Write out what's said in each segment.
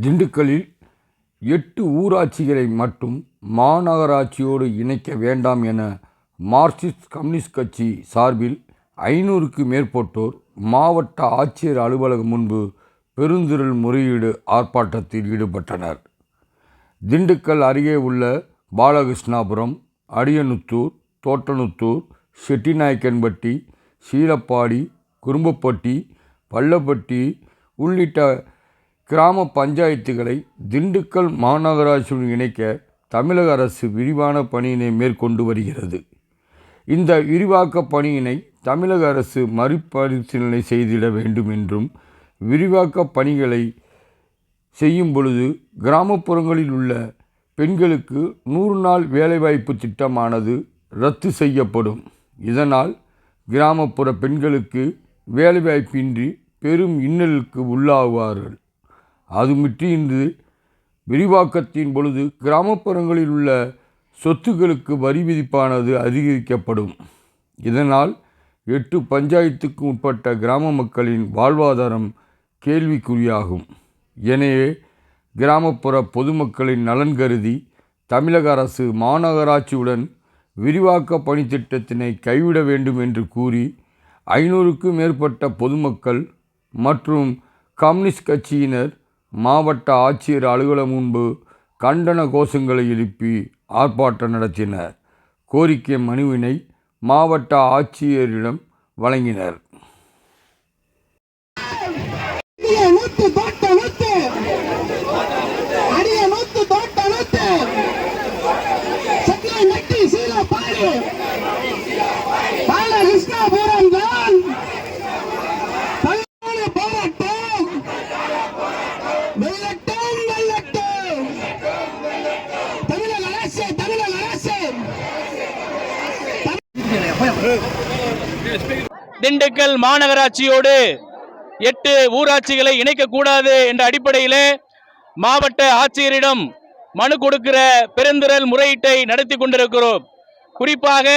திண்டுக்கல்லில் எட்டு ஊராட்சிகளை மட்டும் மாநகராட்சியோடு இணைக்க வேண்டாம் என மார்க்சிஸ்ட் கம்யூனிஸ்ட் கட்சி சார்பில் ஐநூறுக்கு மேற்பட்டோர் மாவட்ட ஆட்சியர் அலுவலகம் முன்பு பெருந்திரள் முறையீடு ஆர்ப்பாட்டத்தில் ஈடுபட்டனர். திண்டுக்கல் அருகே உள்ள பாலகிருஷ்ணாபுரம் அடியனுத்தூர் தோட்டனுத்தூர் செட்டிநாயக்கன்பட்டி சீலப்பாடி குறும்பப்பட்டி பள்ளப்பட்டி உள்ளிட்ட கிராம பஞ்சாயத்துகளை திண்டுக்கல் மாநகராட்சியுடன் இணைக்க தமிழக அரசு விரிவான பணியினை மேற்கொண்டு வருகிறது. இந்த விரிவாக்க பணியினை தமிழக அரசு மறுபரிசீலனை செய்திட வேண்டும் என்றும் விரிவாக்க பணிகளை செய்யும் பொழுது கிராமப்புறங்களில் உள்ள பெண்களுக்கு நூறு நாள் வேலைவாய்ப்பு திட்டமானது ரத்து செய்யப்படும். இதனால் கிராமப்புற பெண்களுக்கு வேலைவாய்ப்பின்றி பெரும் இன்னலுக்கு உள்ளாகுவார்கள் இன்று விரிவாக்கத்தின் பொழுது கிராமப்புறங்களில் உள்ள சொத்துக்களுக்கு வரி விதிப்பானது அதிகரிக்கப்படும். இதனால் எட்டு பஞ்சாயத்துக்கு உட்பட்ட கிராம மக்களின் வாழ்வாதாரம் கேள்விக்குறியாகும். எனவே கிராமப்புற பொதுமக்களின் நலன் கருதி தமிழக அரசு மாநகராட்சியுடன் விரிவாக்க பணித்திட்டத்தினை கைவிட வேண்டும் என்று கூறி ஐநூறுக்கும் மேற்பட்ட பொதுமக்கள் மற்றும் கம்யூனிஸ்ட் கட்சியினர் மாவட்ட ஆட்சியர் அலுவலகம் முன்பு கண்டன கோஷங்களை எழுப்பி ஆர்ப்பாட்டம் நடத்தினர். கோரிக்கை மனுவினை மாவட்ட ஆட்சியரிடம் வழங்கினர். அடிய திண்டுக்கல் மாநகராட்சியோடு எட்டு ஊராட்சிகளை இணைக்கக்கூடாது என்ற அடிப்படையிலே மாவட்ட ஆட்சியரிடம் மனு கொடுக்கிற பெருந்திரல் முறையீட்டை நடத்தி கொண்டிருக்கிறோம். குறிப்பாக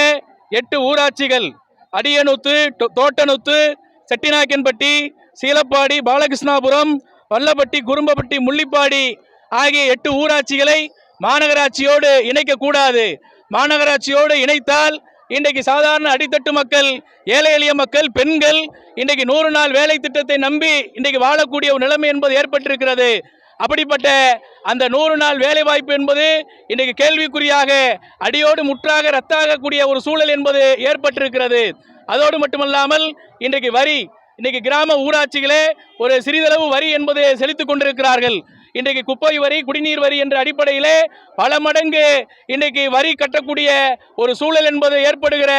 எட்டு ஊராட்சிகள் அடியனூத்து தோட்டனுத்து தோட்டனூத்து செட்டிநாயக்கன்பட்டி சீலப்பாடி பாலகிருஷ்ணாபுரம் வல்லப்பட்டி குறும்பப்பட்டி முள்ளிப்பாடி ஆகிய எட்டு ஊராட்சிகளை மாநகராட்சியோடு இணைக்கக்கூடாது. மாநகராட்சியோடு இணைத்தால் இன்றைக்கு சாதாரண அடித்தட்டு மக்கள் ஏழை எளிய மக்கள் பெண்கள் இன்றைக்கு நூறு நாள் வேலை திட்டத்தை நம்பி இன்றைக்கு வாழக்கூடிய ஒரு நிலைமை என்பது ஏற்பட்டிருக்கிறது. அப்படிப்பட்ட அந்த நூறு நாள் வேலை வாய்ப்பு என்பது இன்றைக்கு கேள்விக்குறியாக அடியோடு முற்றாக ரத்தாகக்கூடிய ஒரு சூழல் என்பது ஏற்பட்டிருக்கிறது. அதோடு மட்டுமல்லாமல் இன்றைக்கு வரி இன்றைக்கு கிராம ஊராட்சிகளே ஒரு சிறிதளவு வரி என்பது செலுத்திக் கொண்டிருக்கிறார்கள். இன்றைக்கு குப்பை வரி குடிநீர் வரி என்ற அடிப்படையிலே பல மடங்கு இன்றைக்கு வரி கட்டக்கூடிய ஒரு சூழல் என்பது ஏற்படுகிற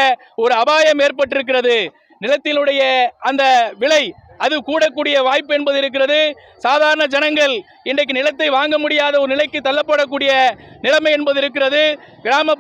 ஒரு அபாயம் ஏற்பட்டிருக்கிறது. நிலத்தினுடைய அந்த விலை அது கூடக்கூடிய வாய்ப்பு என்பது இருக்கிறது. சாதாரண ஜனங்கள் இன்றைக்கு நிலத்தை வாங்க முடியாத ஒரு நிலைக்கு தள்ளப்படக்கூடிய நிலைமை என்பது இருக்கிறது. கிராம